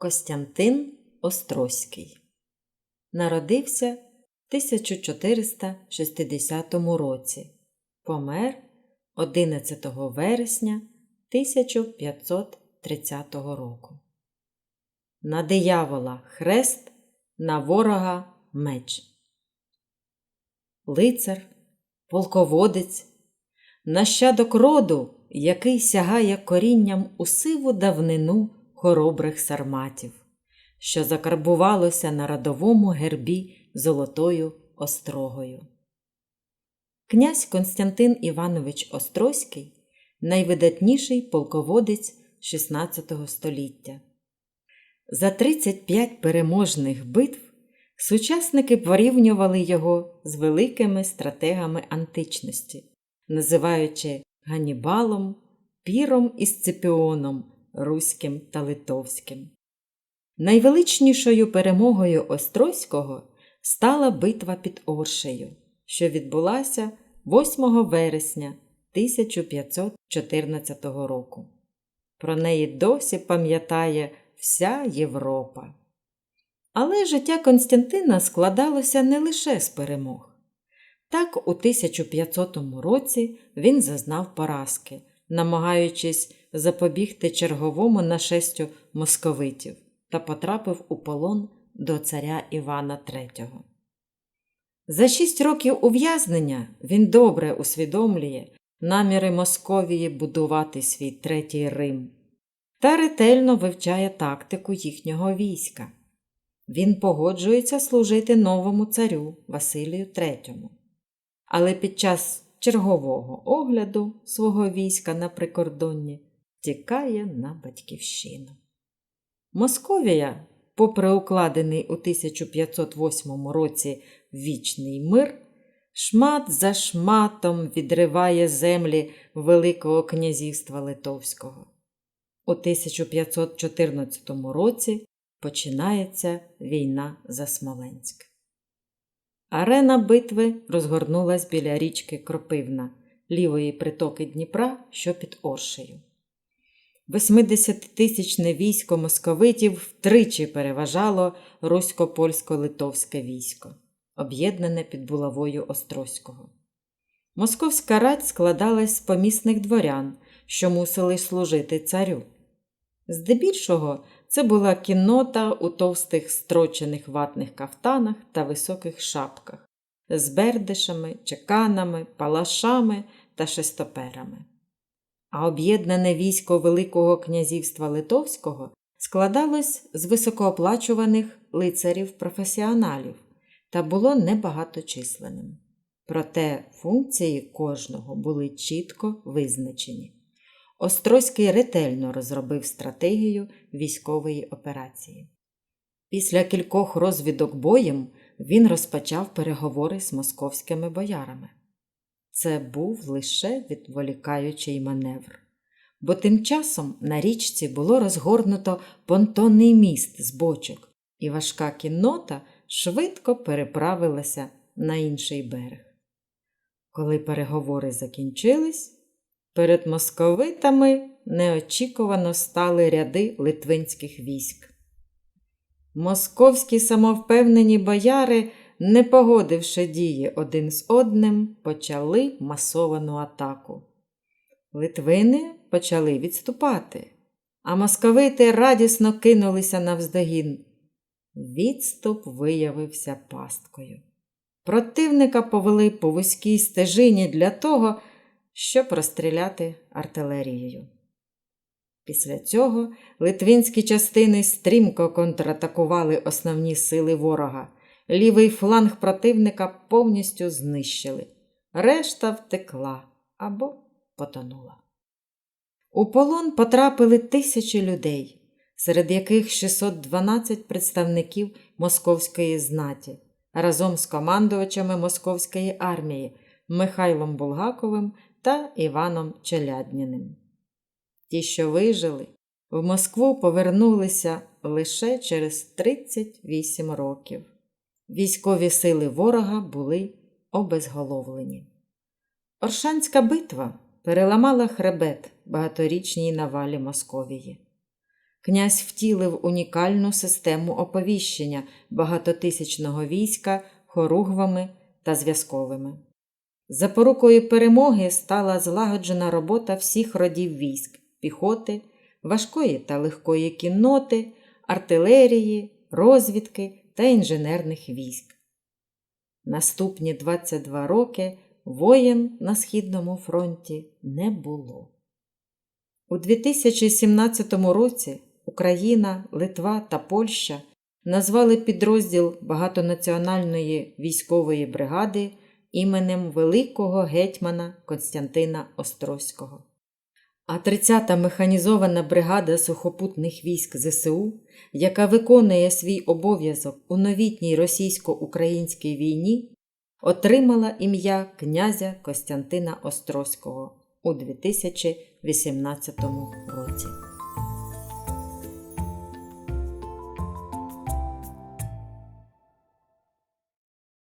Костянтин Острозький Народився в 1460 році. Помер 11 вересня 1530 року. На диявола хрест, на ворога меч. Лицар, полководець, нащадок роду, який сягає корінням у сиву давнину хоробрих сарматів, що закарбувалося на родовому гербі золотою острогою. Князь Константин Іванович Острозький найвидатніший полководець XVI століття. За 35 переможних битв сучасники порівнювали його з великими стратегами античності, називаючи Ганібалом, Піром і Сципіоном Руським та Литовським. Найвеличнішою перемогою Острозького стала битва під Оршею, що відбулася 8 вересня 1514 року. Про неї досі пам'ятає вся Європа. Але життя Константина складалося не лише з перемог. Так, у 1500 році він зазнав поразки, намагаючись запобігти черговому нашестю московитів та потрапив у полон до царя Івана III. За шість років ув'язнення він добре усвідомлює наміри Московії будувати свій третій Рим та ретельно вивчає тактику їхнього війська. Він погоджується служити новому царю Василію III. Але під час чергового огляду свого війська на прикордонні тікає на батьківщину. Московія, попри укладений у 1508 році вічний мир, шмат за шматом відриває землі Великого князівства Литовського. У 1514 році починається війна за Смоленськ. Арена битви розгорнулась біля річки Кропивна, лівої притоки Дніпра, що під Оршею. 80-тисячне військо московитів втричі переважало русько-польсько-литовське військо, об'єднане під булавою Острозького. Московська рать складалась з помісних дворян, що мусили служити царю. Здебільшого це була кіннота у товстих строчених ватних кафтанах та високих шапках, з бердишами, чеканами, палашами та шестоперами. А об'єднане військо Великого князівства Литовського складалось з високооплачуваних лицарів-професіоналів та було небагаточисленним. Проте функції кожного були чітко визначені. Острозький ретельно розробив стратегію військової операції. Після кількох розвідок боєм він розпочав переговори з московськими боярами. Це був лише відволікаючий маневр, бо тим часом на річці було розгорнуто понтонний міст з бочок, і важка кіннота швидко переправилася на інший берег. Коли переговори закінчились, Перед московитами неочікувано стали ряди литвинських військ. Московські самовпевнені бояри, не погодивши дії один з одним, почали масовану атаку. Литвини почали відступати, а московити радісно кинулися навздогін. Відступ виявився пасткою. Противника повели по вузькій стежині для того, щоб розстріляти артилерією. Після цього литвинські частини стрімко контратакували основні сили ворога. Лівий фланг противника повністю знищили. Решта втекла або потонула. У полон потрапили тисячі людей, серед яких 612 представників московської знаті разом з командувачами московської армії Михайлом Булгаковим та Іваном Челядніним. Ті, що вижили, в Москву повернулися лише через 38 років. Військові сили ворога були обезголовлені. Оршанська битва переламала хребет багаторічній навалі Московії. Князь втілив унікальну систему оповіщення багатотисячного війська хоругвами та зв'язковими. Запорукою перемоги стала злагоджена робота всіх родів військ піхоти, важкої та легкої кінноти, артилерії, розвідки та інженерних військ. Наступні 22 роки воєн на Східному фронті не було. У 2017 році Україна, Литва та Польща назвали підрозділ багатонаціональної військової бригади іменем великого гетьмана Константина Острозького. А 30-та механізована бригада сухопутних військ ЗСУ, яка виконує свій обов'язок у новітній російсько-українській війні, отримала ім'я князя Костянтина Острозького у 2018 році.